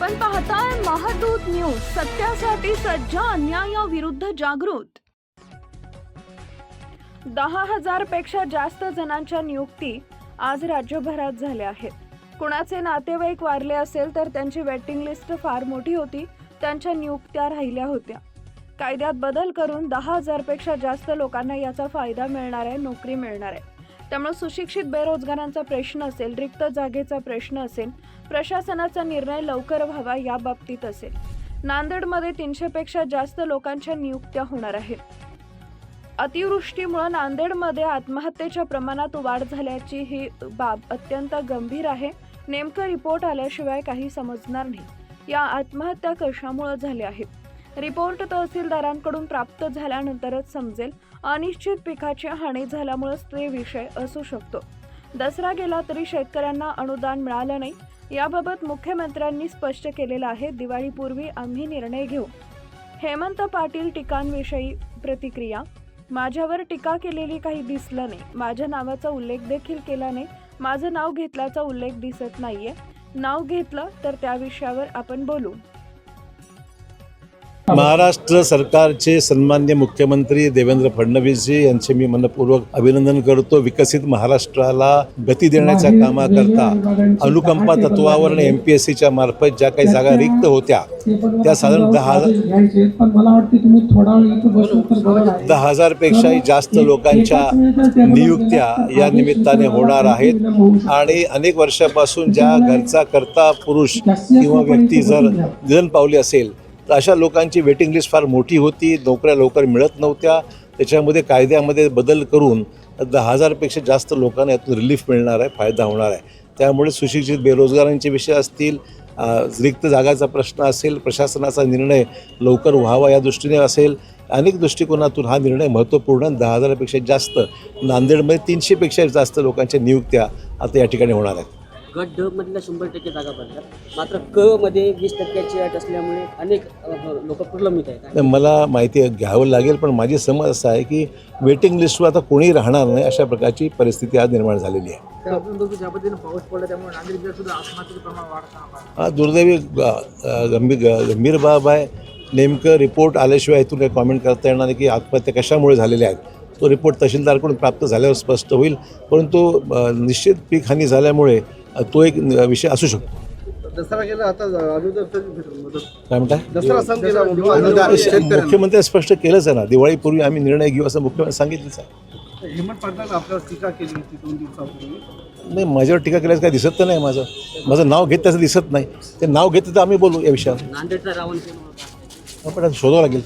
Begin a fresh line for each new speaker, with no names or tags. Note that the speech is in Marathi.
आपण पाहताय महादूत न्यूज सत्यासाठी सज्ज अन्यायाविरुद्ध जागृत. दहा हजारपेक्षा जास्त जणांच्या नियुक्ती आज राज्यभरात झाल्या आहेत. कुणाचे नातेवाईक वारले असेल तर त्यांची वेटिंग लिस्ट फार मोठी होती त्यांच्या नियुक्त्या राहिल्या होत्या. कायद्यात बदल करून दहा हजारपेक्षा जास्त लोकांना याचा फायदा मिळणार आहे नोकरी मिळणार आहे. त्यामुळे सुशिक्षित बेरोजगारांचा प्रश्न असेल रिक्त जागेचा प्रश्न असेल प्रशासनाचा निर्णय लवकर व्हावा या बाबतीत असेल. नांदेडमध्ये तीनशेपेक्षा जास्त लोकांच्या नियुक्त्या होणार आहेत. अतिवृष्टीमुळे नांदेडमध्ये आत्महत्येच्या प्रमाणात वाढ झाल्याची ही बाब अत्यंत गंभीर आहे. नेमकं रिपोर्ट आल्याशिवाय काही समजणार नाही. या आत्महत्या कशामुळे झाल्या आहेत? रिपोर्ट तहसीलदारांकडून प्राप्त झाल्यानंतरच समजेल अनिश्चित पिकाची हानी झाल्यामुळेच ते विषय असू शकतो. दसरा गेला तरी शेतकऱ्यांना अनुदान मिळालं नाही. याबाबत मुख्यमंत्र्यांनी स्पष्ट केलेलं आहे दिवाळीपूर्वी आम्ही निर्णय घेऊ. हेमंत पाटील टीकांविषयी प्रतिक्रिया माझ्यावर टीका केलेली काही दिसलं नाही. माझ्या नावाचा उल्लेख देखील केला नाही. माझं नाव घेतल्याचा उल्लेख दिसत नाहीये. नाव घेतलं तर त्या विषयावर आपण बोलू.
महाराष्ट्र सरकारचे सन्मान्य मुख्यमंत्री देवेंद्र फडणवीसजी यांचे मी मनपूर्वक अभिनंदन करतो. विकसित महाराष्ट्राला गती देण्याच्या कामाकरता अनुकंपा तत्वावर एम पी एस सीच्या मार्फत ज्या काही जागा रिक्त होत्या त्या साधारण दहा
पण मला वाटते तुम्ही थोडा वेळ इथं बसलं तर बरं आहे.
दहा हजारपेक्षाही जास्त लोकांच्या नियुक्त्या या निमित्ताने होणार आहेत. आणि अनेक वर्षापासून ज्या घरचा करता पुरुष किंवा व्यक्ती जर निधन पावली असेल तर अशा लोकांची वेटिंग लिस्ट फार मोठी होती. नोकऱ्या लवकर मिळत नव्हत्या. त्याच्यामध्ये कायद्यामध्ये बदल करून दहा हजारपेक्षा जास्त लोकांना यातून रिलीफ मिळणार आहे फायदा होणार आहे. त्यामुळे सुशिक्षित बेरोजगारांचे विषय असतील रिक्त जागाचा प्रश्न असेल प्रशासनाचा निर्णय लवकर व्हावा या दृष्टीने असेल. अनेक दृष्टिकोनातून हा निर्णय महत्त्वपूर्ण दहा हजारापेक्षा जास्त नांदेडमध्ये तीनशेपेक्षा जास्त लोकांच्या नियुक्त्या आता या ठिकाणी होणार आहेत.
गट ड मधल्या शंभर टक्के जागा भरतात मात्र क मध्ये वीस टक्क्याची अट असल्यामुळे अनेक लोक प्रलंबित आहेत.
मला माहिती घ्यावं लागेल पण माझी समज असा आहे की वेटिंग लिस्टवर आता कोणी राहणार नाही अशा प्रकारची परिस्थिती आज निर्माण झालेली आहे. हा दुर्दैवी गंभीर गंभीर बाब आहे. नेमकं रिपोर्ट आल्याशिवाय इथून काही कॉमेंट करता येणार नाही की आत्महत्या कशामुळे झालेल्या आहेत तो रिपोर्ट तहसीलदारकडून प्राप्त झाल्यावर स्पष्ट होईल. परंतु निश्चित पीक हानी झाल्यामुळे तो एक विषय असू शकतो.
दसरा गेला आता अनुदान
काय म्हणताय?
गेला
मुख्यमंत्र्यांनी स्पष्ट केलंच आहे ना दिवाळीपूर्वी आम्ही निर्णय घेऊ असं मुख्यमंत्री सांगितलंच आहे. नाही माझ्यावर टीका केल्याचं काय दिसत तर नाही माझं. माझं नाव घेत त्याचं दिसत नाही. ते नाव घेतं तर आम्ही बोलू या विषयावर. आता शोधावं लागेल.